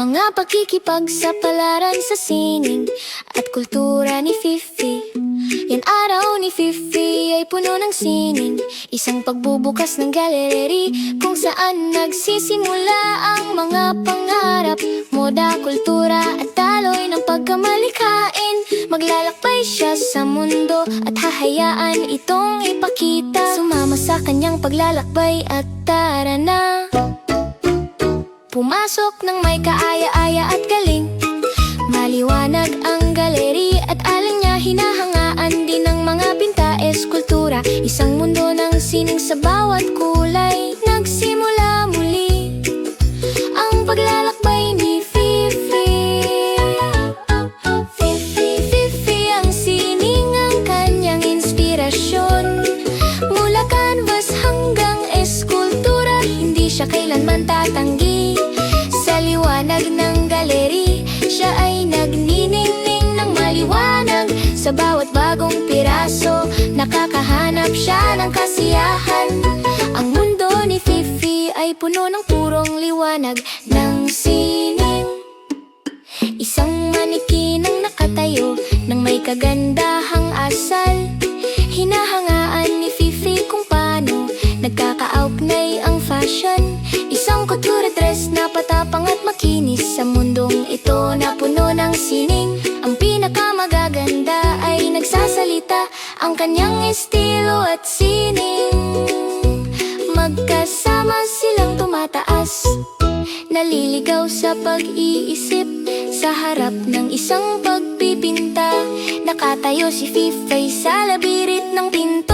Makikipagsapalaran sa sining At kultura ni Fifi. Yan araw ni Fifi ay puno ng sining Isang pagbubukas ng galeri Kung saan nagsisimula ang mga pangarap. Moda, kultura at taloy ng pagkamalikain. Maglalakbay siya sa mundo At hahayaan itong ipakita. Sumama sa kanyang paglalakbay at tara na Pumasok ng may kaaya-aya at galing. Maliwanag ang galeri at alang niya hinahangaan din ng mga pinta eskultura. Isang mundo ng sining sa bawat kulay Nagsimula muli. Ang paglalakbay ni Fifi. Fifi, Fifi ang sining ang kanyang inspirasyon. Mula canvas hanggang eskultura Hindi siya kailanman tatanggi Sa bawat bagong piraso. Nakakahanap siya ng kasiyahan. Ang mundo ni Fifi ay puno ng purong liwanag ng sining. Isang manikin ang nakatayo Nang may kagandahang asal. Hinahangaan ni Fifi kung paano Nagkakaugnay ang fashion. Isang couture dress na patapang at makinis Sa mundong ito na puno ng sining Ang kanyang estilo at sining. Magkasama silang tumataas. Naliligaw sa pag-iisip. Sa harap ng isang pagpipinta. Nakatayo si Fifay sa labirit ng pintor